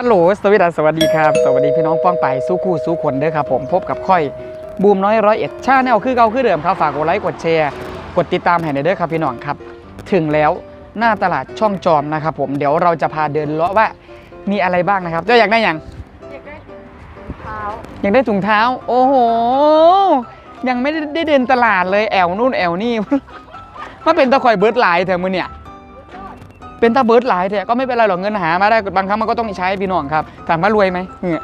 ฮัลโหลสวัสดีสวัสดีครับ สวัสดีพี่น้องป้องไปสู้คู่สู้คนเด้อครับผมพบกับค่อยบูมน้อยร้อยเอ็ดชาแนลคือเก่าคือเดิมครับฝากกดไลค์กดแชร์ กดติดตามให้หน่อยเด้อครับพี่น้องครับ ถึงแล้วหน้าตลาดช่องจอมนะครับผมเดี๋ยวเราจะพาเดินเลาะว่ามีอะไรบ้างนะครับเจ้าอยากได้หยังอยากได้เท้าอยากได้ถุงเท้า โอ้โห ยังไม่ได้เดินตลาดเลยแอวนู่นแอวนี่มาเป็นตะข่อยเบิร์ดหลายแถวมือเนี่ย เป็นตาเบิร์ดหลายแต่ก็ไม่เป็นไรหรอกเงินหามาได้บางครั้งมันก็ต้องใช้พี่น้องครับถามว่ารวยไหมเนี่ย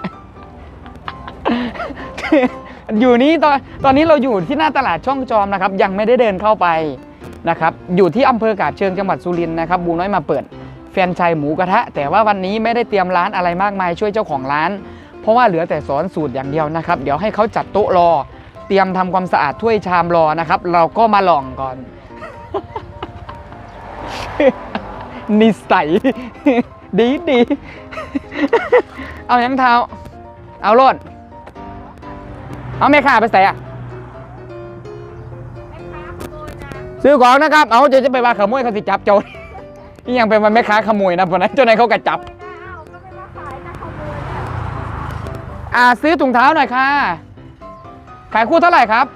อยู่นี้ตอนตอนนี้เราอยู่ที่หน้าตลาดช่องจอมนะครับ ยังไม่ได้เดินเข้าไปนะครับอยู่ที่อำเภอกาบเชิงจังหวัดสุรินทร์นะครับบูน้อยมาเปิด แฟนชายหมูกระทะ แต่ว่าวันนี้ไม่ได้เตรียมร้านอะไรมากมายช่วยเจ้าของร้าน เพราะว่าเหลือแต่สอนสูตรอย่างเดียวนะครับ เดี๋ยวให้เขาจัดโต๊ะรอ เตรียมทำความสะอาดถ้วยชามรอนะครับ เราก็มาลองก่อน นิสัย ดีดีเอายังเท้า เอาโลด เอาแม่ค้าไปใส่อะแม่ค้าขโมยนะซื้อของนะครับ เอาจะจะไปว่าขโมยเขาสิจับโจรนี่ยังเป็นวันแม่ค้าขโมยนะพอนั้นเจ้านายเขากระจับไม่ได้เอาก็ไม่ว่าขายนะขโมยเนี่ยอ่าซื้อถุงเท้าหน่อยค่ะ ขายคู่เท่าไหร่ครับ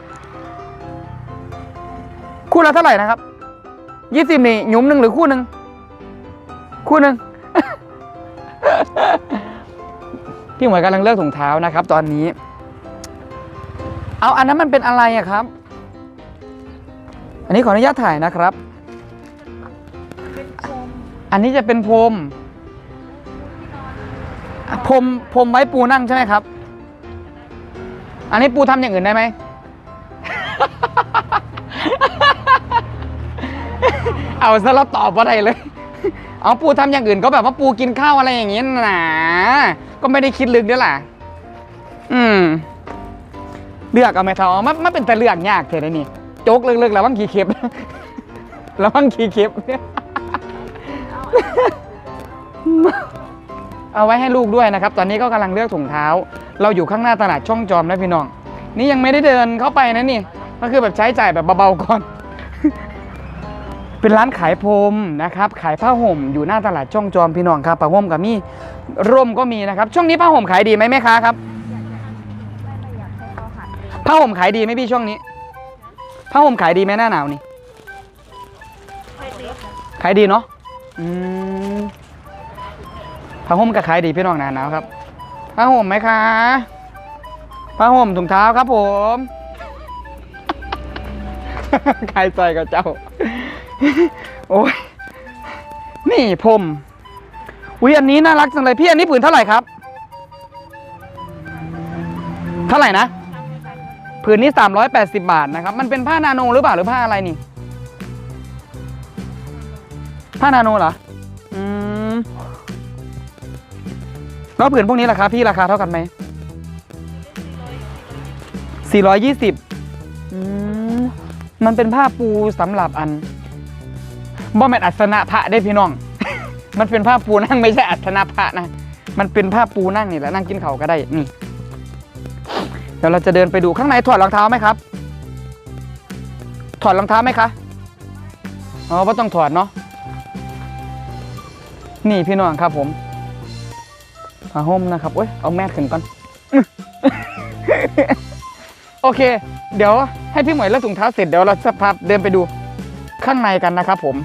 คู่ละเท่าไหร่นะครับยี่สิบนี่หยุมหนึ่งหรือคู่หนึ่ง คู่หนึ่งพี่หมวยกำลังเลือกถุงเท้านะครับ ตอนนี้ เอาอันนั้นมันเป็นอะไรอะครับ อันนี้ขออนุญาตถ่ายนะครับ อันนี้จะเป็นพรมพรมพรมไว้ปูนั่งใช่ไหมครับ อันนี้ปูทำอย่างอื่นได้ไหมเอาซะแล้วตอบว่าไดเลย เอาปูทำอย่างอื่นก็แบบว่าปูกินข้าวอะไรอย่างเงี้ยนะก็ไม่ได้คิดลึกด้วยล่ะ อืม เลือกเอาไหมทอมันมันเป็นแต่เลือกยากเท่านี่โจกเลือกๆแล้วว่างขี้เข็บแล้วว่างขี้เข็บเอาไว้ให้ลูกด้วยนะครับ ตอนนี้ก็กำลังเลือกถุงเท้า เราอยู่ข้างหน้าตลาดช่องจอมนะพี่น้อง นี่ยังไม่ได้เดินเข้าไปนะนี่ ก็คือแบบใช้จ่ายแบบเบาๆก่อน เป็นร้านขายพรมนะครับขายผ้าห่มอยู่หน้าตลาดช่องจอมพี่น้องครับผ้าห่มกับมีร่มก็มีนะครับ ช่วงนี้ผ้าห่มขายดีไหมแม่ค้าครับผ้าห่มขายดีไหมพี่ช่วงนี้ผ้าห่มขายดีไหมหน้าหนาวนี้ขายดีเนาะอืมผ้าห่มก็ขายดีพี่น้องหนาหนาวครับผ้าห่มไหมคะผ้าห่มถุงเท้าครับผม ขายใจกับเจ้า โอ้ยนี่ผมอุ้ยอันนี้น่ารักจังเลยพี่อันนี้ผืนเท่าไหร่ครับ เท่าไหร่นะผืนนี้ 380 บาทนะครับ มันเป็นผ้านาโนหรือเปล่าหรือผ้าอะไรนี่ ผ้านาโนเหรอ อืมแล้วผืนพวกนี้ราคาพี่ราคาเท่ากันไหม 420 อืม มันเป็นผ้าปูสำหรับอัน บ่แม่นอัศนะพระได้พี่น้อง มันเป็นผ้าปูนั่งไม่ใช่อัศนะพระนะ มันเป็นผ้าปูนั่งนี่แหละนั่งกินเขาก็ได้ นี่ เดี๋ยวเราจะเดินไปดูข้างในถอดรองเท้าไหมครับ ถอดรองเท้าไหมคะ อ๋อว่าต้องถอดเนาะ นี่พี่น้องครับผมผ้าห่มนะครับเอ้ย เอาแมสขึ้นก่อน โอเค เดี๋ยวให้พี่หมวยเลือกถุงเท้าเสร็จเดี๋ยวเราจะพาเดินไปดูข้างในกันนะครับผม